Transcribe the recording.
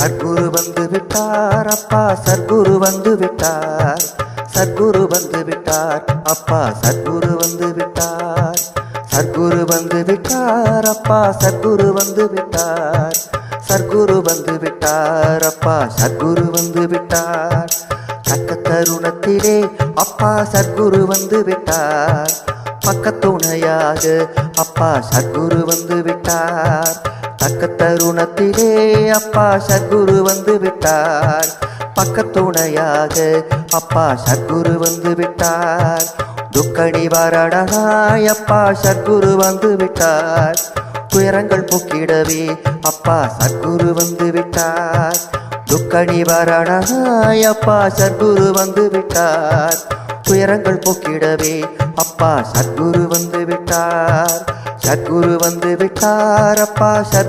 சத்குரு வந்து விட்டார் அப்பா சத்குரு வந்து விட்டார் சத்குரு வந்து விட்டார் அப்பா சத்குரு வந்து விட்டார் சத்குரு வந்து விட்டார் அப்பா சத்குரு வந்து விட்டார் சத்குரு வந்து விட்டார் அப்பா சத்குரு வந்து விட்டார் தக்க தருணத்திலே அப்பா சத்குரு வந்து விட்டார் பக்கத்துணையாக அப்பா சத்குரு வந்து விட்டார் தக்க தருணத்திலே அப்பா சத்குரு வந்து விட்டார். பக்கத்துணையாக அப்பா சத்குரு வந்து விட்டார். துக்கடி வரடனாய் அப்பா சத்குரு வந்து விட்டார். துயரங்கள் போக்கிடவே அப்பா சத்குரு வந்து விட்டார். துக்கடி வரடனாய் அப்பா சத்குரு வந்து விட்டார். துயரங்கள் போக்கிடவே அப்பா சத்குரு வந்து விட்டார். சத்குரு வந்து விட்டார் அப்பா சத்